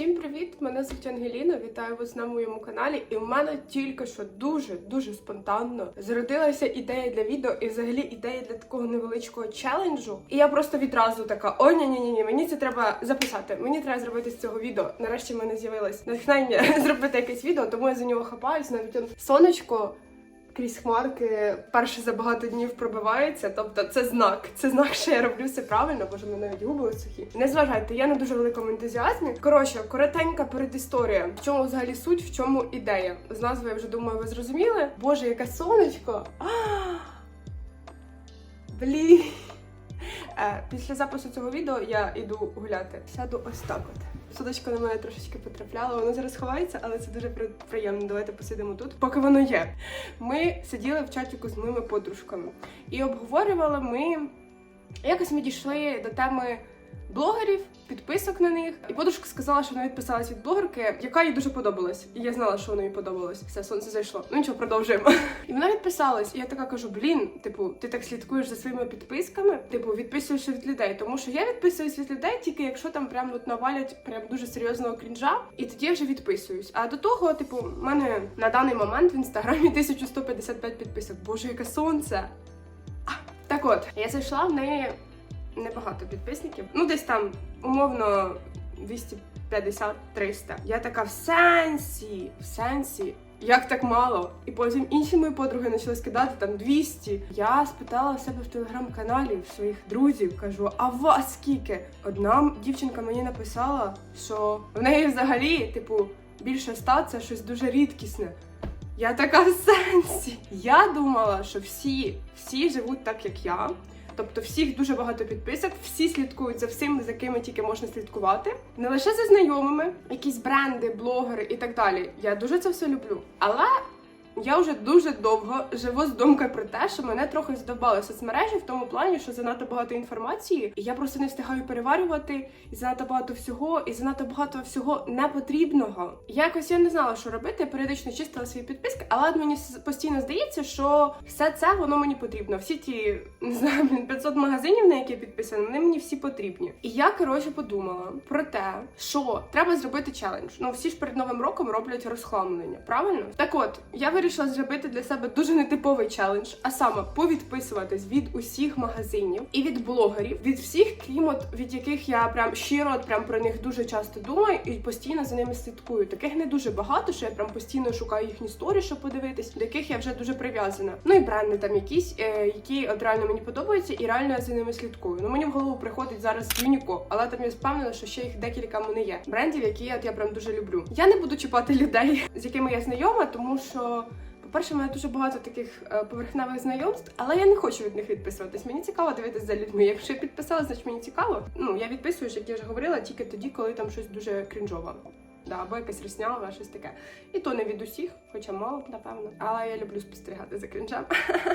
Всім привіт! Мене звуть Ангеліна. Вітаю вас на моєму каналі. І в мене тільки що дуже дуже спонтанно зародилася ідея для відео і взагалі ідея для такого невеличкого челенджу. І я просто відразу така: ой, ні, ні, ні, ні, мені це треба записати. Мені треба зробити з цього відео. Нарешті в мене з'явилось натхнення зробити якесь відео, тому я за нього хапаюсь. Навіть он сонечко. Крізь хмарки перше за багато днів пробивається, тобто це знак. Це знак, що я роблю все правильно, бо мене навіть губи сухі. Не зважайте, я на дуже великому ентузіазмі. Коротше, коротенька передісторія. В чому взагалі суть, в чому ідея? З назви я вже думаю, ви зрозуміли. Боже, яке сонечко! Блін. Е, Після запису цього відео я йду гуляти. Сяду ось так от. Сонечко на мене трошечки потрапляло, воно зараз ховається, але це дуже приємно. Давайте посидимо тут, поки воно є. Ми сиділи в чатіку з моїми подружками і обговорювали ми. Якось ми дійшли до теми блогерів, підписок на них. І подружка сказала, що вона відписалась від блогерки, яка їй дуже подобалась. І я знала, що воно їй подобалось. Все, сонце зайшло. Ну нічого, продовжуємо. І вона відписалась. І я така кажу: блін, типу, ти так слідкуєш за своїми підписками, типу, відписуєшся від людей. Тому що я відписуюсь від людей тільки якщо там прям от навалять прям дуже серйозного крінжа, і тоді я вже відписуюсь. А до того, типу, в мене на даний момент в інстаграмі 1155 підписок. Боже, яке сонце! Так от, я зайшла в неї небагато підписників. Ну, десь там, умовно, 250-300. Я така в сенсі, в сенсі. Як так мало? І потім інші мої подруги почали скидати там 200. Я спитала в себе в телеграм-каналі в своїх друзів, кажу: а вас скільки? Одна дівчинка мені написала, що в неї взагалі, типу, більше ста це щось дуже рідкісне. Я така в сенсі. Я думала, що всі, всі живуть так, як я. Тобто всіх дуже багато підписок, всі слідкують за всім, за ким тільки можна слідкувати. Не лише за знайомими, якісь бренди, блогери і так далі. Я дуже це все люблю. Але я вже дуже довго живу з думкою про те, що мене трохи здобали соцмережі в тому плані, що занадто багато інформації, і я просто не встигаю переварювати, і занадто багато всього, і занадто багато всього непотрібного. Якось я не знала, що робити. Я періодично чистила свої підписки, але мені постійно здається, що все це воно мені потрібно. Всі ті не знаю, 500 магазинів, на які я підписана, вони мені всі потрібні. І я коротше подумала про те, що треба зробити челендж. Ну всі ж перед новим роком роблять розхламлення, правильно? Так от я вирішила зробити для себе дуже нетиповий челендж, а саме повідписуватись від усіх магазинів і від блогерів, від всіх, крім от від яких я прям щиро прям про них дуже часто думаю і постійно за ними слідкую. Таких не дуже багато, що я прям постійно шукаю їхні сторі, щоб подивитись, до яких я вже дуже прив'язана. Ну і бренди там якісь, е, які от реально мені подобаються, і реально я за ними слідкую. Ну мені в голову приходить зараз Юніко, але там я впевнена, що ще їх декілька мене є. Брендів, які от я прям дуже люблю. Я не буду чіпати людей, з якими я знайома, тому що. По-перше, в мене дуже багато таких е, поверхневих знайомств, але я не хочу від них відписуватись. Мені цікаво дивитися за людьми. Якщо я підписала, значить мені цікаво. Ну я відписуюсь, як я вже говорила, тільки тоді, коли там щось дуже крінжове. Да, або якась рісняве, щось таке. І то не від усіх, хоча мало, напевно. Але я люблю спостерігати за крінжем.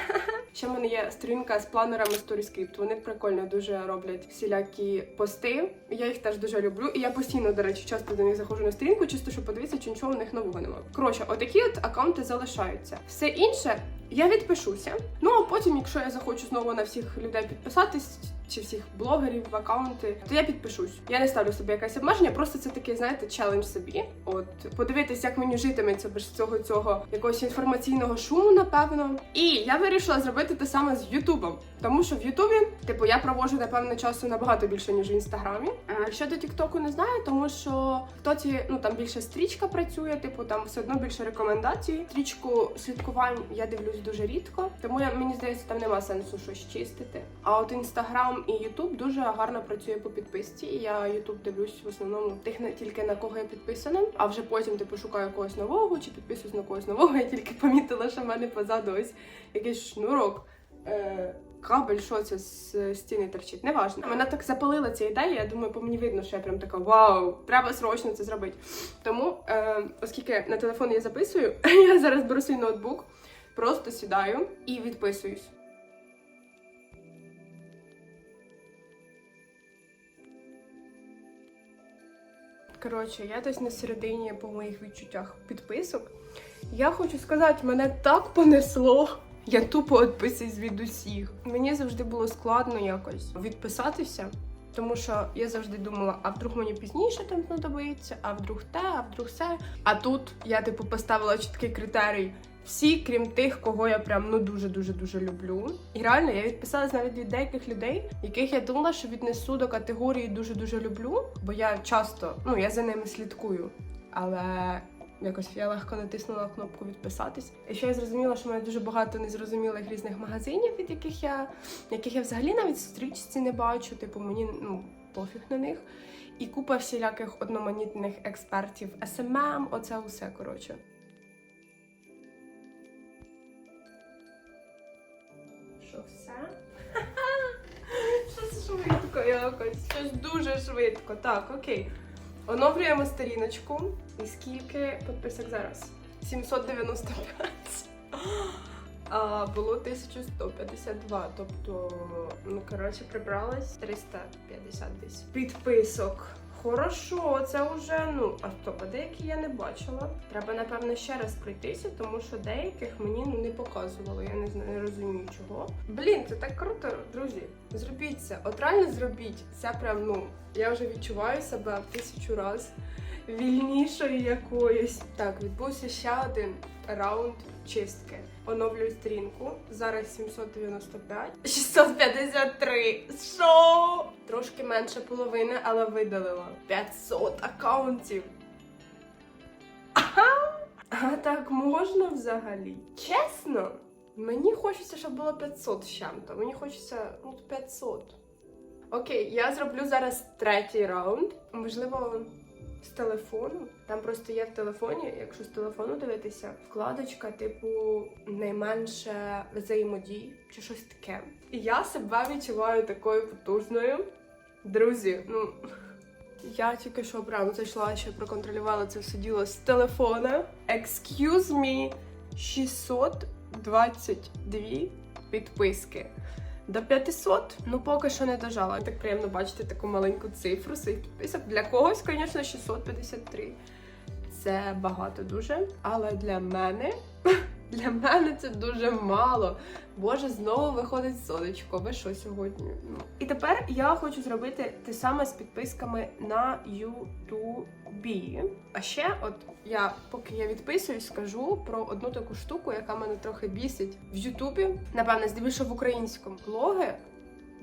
Ще в мене є сторінка з планерами StoryScript. Вони прикольно дуже роблять всілякі пости. Я їх теж дуже люблю. І я постійно, до речі, часто до них заходжу на сторінку, чисто щоб подивитися, чи нічого в них нового немає. Коротше, отакі от аккаунти залишаються. Все інше я відпишуся. Ну а потім, якщо я захочу знову на всіх людей підписатись. Чи всіх блогерів в аккаунти, то я підпишусь. Я не ставлю собі якесь обмеження, просто це такий, знаєте, челендж собі. От подивитись, як мені житиметься без цього цього якогось інформаційного шуму, напевно. І я вирішила зробити те саме з Ютубом. Тому що в Ютубі, типу, я проводжу напевно часу набагато більше ніж в інстаграмі. Щодо Тіктоку не знаю, тому що в Тоці ну там більше стрічка працює, типу там все одно більше рекомендацій. Стрічку слідкувань я дивлюсь дуже рідко, тому я мені здається, там нема сенсу щось чистити. А от інстаграм і Ютуб дуже гарно працює по підписці. І Я Ютуб дивлюсь в основному тих не тільки на кого я підписана, а вже потім типу шукаю когось нового чи підписуюсь на когось нового. Я тільки помітила, що в мене позаду ось якийсь шнурок. Е, Кабель, що це з стіни торчить, неважно. Мене так запалила ця ідея. Я думаю, по мені видно, що я прям така вау, треба срочно це зробити. Тому, е, оскільки на телефон я записую, я зараз беру свій ноутбук, просто сідаю і відписуюсь. Коротше, я десь на середині по моїх відчуттях підписок. Я хочу сказати, мене так понесло. Я тупо відписуюсь від усіх. Мені завжди було складно якось відписатися Тому що я завжди думала, а вдруг мені пізніше там знадобиться, а вдруг те, а вдруг все. А тут я типу поставила чіткий критерій. Всі, крім тих, кого я прям ну дуже дуже люблю. І реально я відписалась навіть від деяких людей, яких я думала, що віднесу до категорії дуже дуже люблю, бо я часто ну я за ними слідкую. Але якось я легко натиснула кнопку відписатись. І ще я зрозуміла, що в мене дуже багато незрозумілих різних магазинів, від яких я яких я взагалі навіть в стрічці не бачу. Типу, мені ну пофіг на них. І купа всіляких одноманітних експертів SMM, оце усе коротше. Якось. Щось дуже швидко. Так, окей. Оновлюємо сторіночку. І скільки підписок зараз? 795. А було 1152, тобто, ну коротше, прибралось 350 десь. Підписок. Хорошо, це вже ну а стоп, деякі я не бачила. Треба напевно ще раз пройтися, тому що деяких мені ну не показували. Я не знаю, не розумію чого. Блін, це так круто, друзі. Зробіть це. От реально зробіть. Це прям ну я вже відчуваю себе в тисячу раз вільнішою якоюсь. Так, відбувся ще один раунд чистки. Оновлюю сторінку. Зараз 795. 653. Що? Трошки менше половини, але видалила. 500 акаунтів. Ага. А так можна взагалі? Чесно? Мені хочеться, щоб було 500 з чим-то. Мені хочеться ну, 500. Окей, я зроблю зараз третій раунд. Можливо, з телефону. Там просто є в телефоні, якщо з телефону дивитися, вкладочка, типу, найменше взаємодій чи щось таке. І я себе відчуваю такою потужною. Друзі, ну. Я тільки що прямо зайшла, ще проконтролювала це все діло з телефона. Excuse me, 622 підписки. До 500, ну поки що не дожала. Так приємно бачити таку маленьку цифру своїх підписок. Для когось, звісно, 653. Це багато дуже. Але для мене, для мене це дуже мало. Боже, знову виходить сонечко. Ви що сьогодні? Ну. І тепер я хочу зробити те саме з підписками на Ютубі. А ще, от я, поки я відписуюсь, скажу про одну таку штуку, яка мене трохи бісить в Ютубі. Напевне, здебільшого в українському блоги.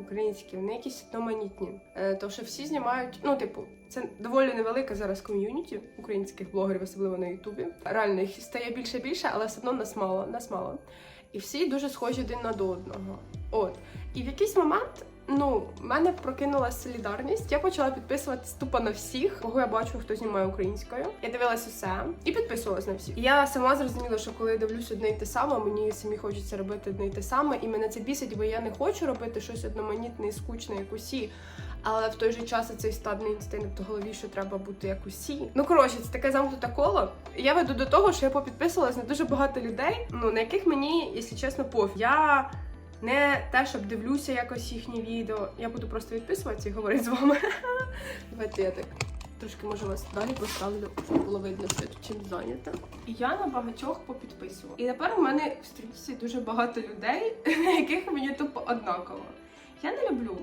Українські, вони якісь одноманітні. Е, то що всі знімають, ну, типу, це доволі невелика зараз ком'юніті українських блогерів, особливо на Ютубі. Реально їх стає більше більше, але все одно нас мало, нас мало. І всі дуже схожі один на до одного. От. І в якийсь момент, ну, в мене прокинулася солідарність. Я почала підписуватись тупо на всіх, кого я бачу, хто знімає українською. Я дивилась усе і підписувалась на всіх. Я сама зрозуміла, що коли я дивлюсь одне й те саме, мені самі хочеться робити одне й те саме, і мене це бісить, бо я не хочу робити щось одноманітне і скучне, як усі. Але в той же час цей стадний інстинкт в голові, що треба бути як усі. Ну коротше, це таке замкнуте коло. Я веду до того, що я попідписувалась на дуже багато людей, ну на яких мені, якщо чесно, пофіг. Я не те, щоб дивлюся якось їхні відео. Я буду просто відписуватися і говорити з вами. Давайте я так трошки може вас далі поставлю, щоб було видно, що тут чим зайнята. Я на багатьох попідписувала. І тепер у мене в стрічці дуже багато людей, яких мені тупо однаково. Я не люблю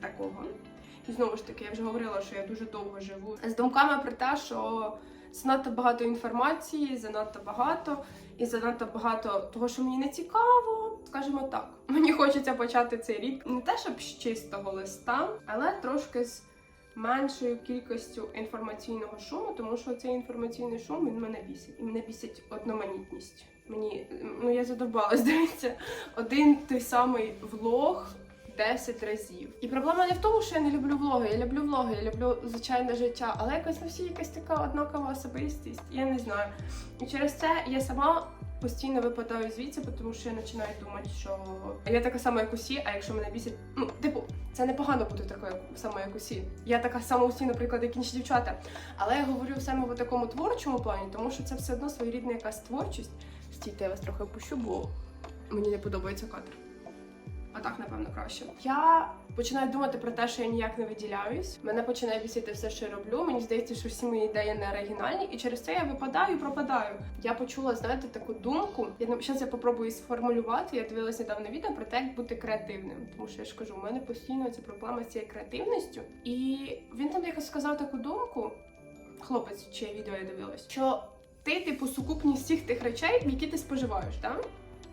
такого. І знову ж таки, я вже говорила, що я дуже довго живу з думками про те, що занадто багато інформації, занадто багато, і занадто багато того, що мені не цікаво. Скажімо так, мені хочеться почати цей рік не те, щоб з чистого листа, але трошки з меншою кількістю інформаційного шуму, тому що цей інформаційний шум він мене бісить. І мене бісить одноманітність. Мені ну я задобалась, дивіться, один той самий влог 10 разів. І проблема не в тому, що я не люблю влоги. Я люблю влоги, я люблю звичайне життя, але якось на всі якась така однакова особистість. Я не знаю. І через це я сама. Постійно випадаю звідси, тому що я починаю думати, що я така сама, як усі, а якщо мене бісить, ну, типу, це непогано бути такою сама, як усі. Я така сама усі, наприклад, як інші дівчата. Але я говорю саме в такому творчому плані, тому що це все одно своєрідна якась творчість. Стійте, я вас трохи опущу, бо мені не подобається кадр. А так, напевно, краще. Я починаю думати про те, що я ніяк не виділяюсь. Мене починає бісити все, що я роблю. Мені здається, що всі мої ідеї не оригінальні, і через це я випадаю, пропадаю. Я почула, знаєте, таку думку. Я зараз я попробую сформулювати. Я дивилася недавно відео про те, як бути креативним. Тому що я ж кажу, у мене постійно ця проблема з цією креативністю. І він там якось сказав таку думку. Хлопець, чиє відео я дивилась, що ти, типу, сукупність всіх тих речей, які ти споживаєш, так?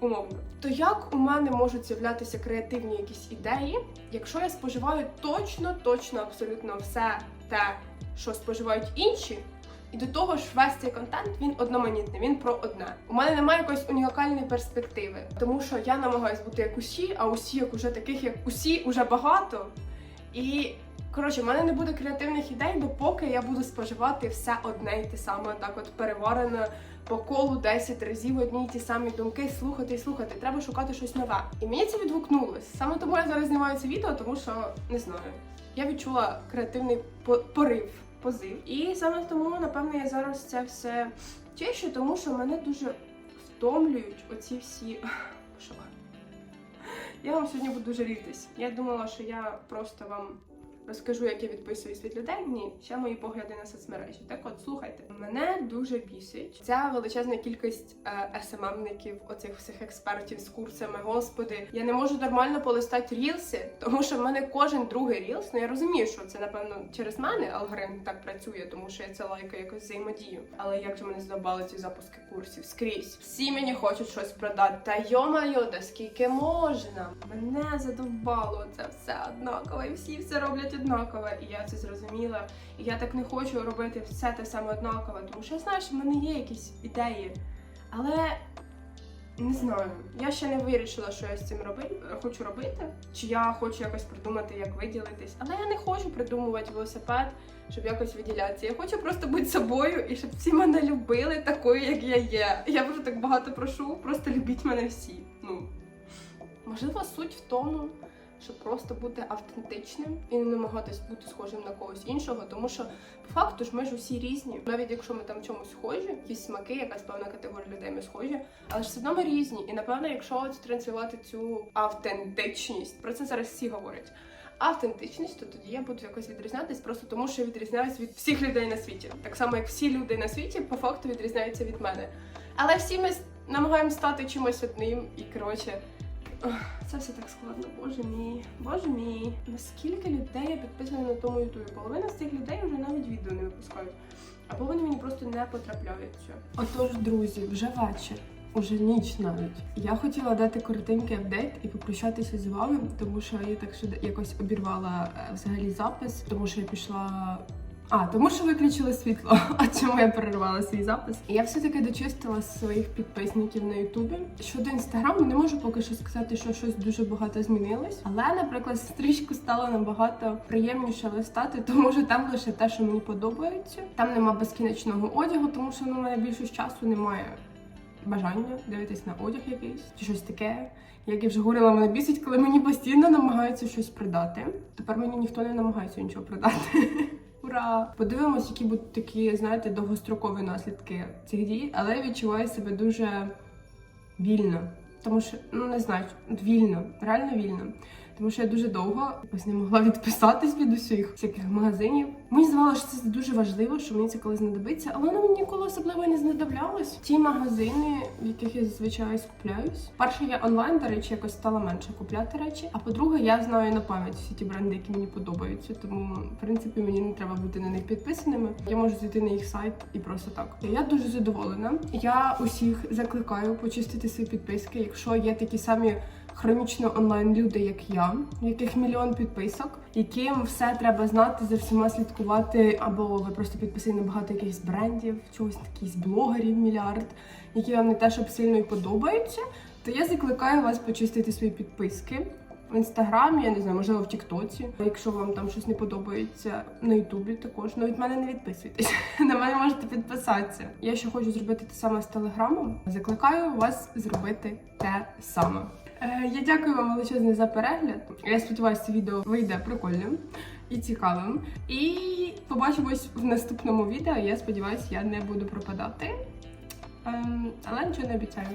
Умовно. То як у мене можуть з'являтися креативні якісь ідеї, якщо я споживаю точно, точно, абсолютно все те, що споживають інші, і до того ж, весь цей контент він одноманітний, він про одне. У мене немає якоїсь унікальної перспективи, тому що я намагаюсь бути як усі, а усі, як уже таких, як усі, уже багато. І коротше, в мене не буде креативних ідей, допоки я буду споживати все одне і те саме, так от переварене по колу 10 разів одні й ті самі думки, слухати і слухати. Треба шукати щось нове. І мені це відгукнулось. Саме тому я зараз знімаю це відео, тому що не знаю. Я відчула креативний порив, позив. І саме тому, напевно, я зараз це все чищу, тому що мене дуже втомлюють оці всі. Що? Я вам сьогодні буду жалітись. Я думала, що я просто вам розкажу, як я відписуюсь від людей. Ні, ще мої погляди на соцмережі. Так от слухайте, мене дуже бісить ця величезна кількість е, СММників, оцих всіх експертів з курсами. Господи, я не можу нормально полистати рілси, тому що в мене кожен другий рілс. Ну я розумію, що це напевно через мене алгоритм так працює, тому що я це лайкаю якось взаємодію. Але як же мене здобали ці запуски курсів скрізь? Всі мені хочуть щось продати. Та йо-майо, да скільки можна? Мене задовбало це все однаково, і всі все роблять однаково. І я це зрозуміла. І я так не хочу робити все те саме однакове, тому що я знаю, що в мене є якісь ідеї. Але не знаю, я ще не вирішила, що я з цим роби... хочу робити. Чи я хочу якось придумати, як виділитись. Але я не хочу придумувати велосипед, щоб якось виділятися. Я хочу просто бути собою і щоб всі мене любили такою, як я є. Я вже так багато прошу, просто любіть мене всі. Ну можливо, суть в тому, щоб просто бути автентичним і не намагатись бути схожим на когось іншого, тому що по факту ж ми ж усі різні. Навіть якщо ми там в чомусь схожі, якісь смаки, якась певна категорія людей ми схожі, але ж все одно ми різні. І напевно, якщо транслювати цю автентичність, про це зараз всі говорять. Автентичність, то тоді я буду якось відрізнятись просто тому, що я відрізняюсь від всіх людей на світі. Так само, як всі люди на світі по факту відрізняються від мене. Але всі ми намагаємося стати чимось одним і коротше. Це все так складно, боже мій, боже мій. Наскільки людей я підписана на тому ютубі? Половина з цих людей вже навіть відео не випускають. Або вони мені просто не потрапляються. Отож, друзі, вже вечір. Уже ніч навіть. Я хотіла дати коротенький апдейт і попрощатися з вами, тому що я так що якось обірвала е, взагалі запис, тому що я пішла. А, тому що виключили світло. А чому я перервала свій запис? Я все-таки дочистила своїх підписників на Ютубі. Щодо інстаграму, не можу поки що сказати, що щось дуже багато змінилось. Але, наприклад, стрічку стало набагато приємніше листати, тому що там лише те, що мені подобається. Там нема безкінечного одягу, тому що ну, у мене більшість часу немає бажання дивитись на одяг якийсь чи щось таке. Як я вже говорила, мене бісить, коли мені постійно намагаються щось продати. Тепер мені ніхто не намагається нічого продати. Ура! Подивимось, які будуть такі, знаєте, довгострокові наслідки цих дій, але я відчуваю себе дуже вільно. Тому що, ну не знаю, вільно, реально вільно. Тому що я дуже довго якось не могла відписатись від усіх всяких магазинів. Мені здавалося, що це дуже важливо, що мені це колись знадобиться, але воно мені ніколи особливо не знадоблялось. Ті магазини, в яких я зазвичай скупляюсь. Перше, я онлайн, до речі, якось стала менше купляти речі. А по-друге, я знаю на пам'ять всі ті бренди, які мені подобаються. Тому, в принципі, мені не треба бути на них підписаними. Я можу зайти на їх сайт і просто так. Я дуже задоволена. Я усіх закликаю почистити свої підписки, якщо є такі самі хронічно онлайн люди, як я, яких мільйон підписок, яким все треба знати, за всіма слідкувати, або ви просто підписані на багато якихось брендів, чогось якихось блогерів, мільярд, які вам не те, щоб сильно і подобаються, то я закликаю вас почистити свої підписки. В інстаграмі, я не знаю, можливо, в Тіктоці. Якщо вам там щось не подобається на Ютубі, також ну від мене не відписуйтесь. На мене можете підписатися. Я ще хочу зробити те саме з телеграмом. Закликаю вас зробити те саме. Е, Я дякую вам величезне за перегляд. Я сподіваюся, це відео вийде прикольним і цікавим. І побачимось в наступному відео. Я сподіваюся, я не буду пропадати. Ем, але нічого не обіцяю.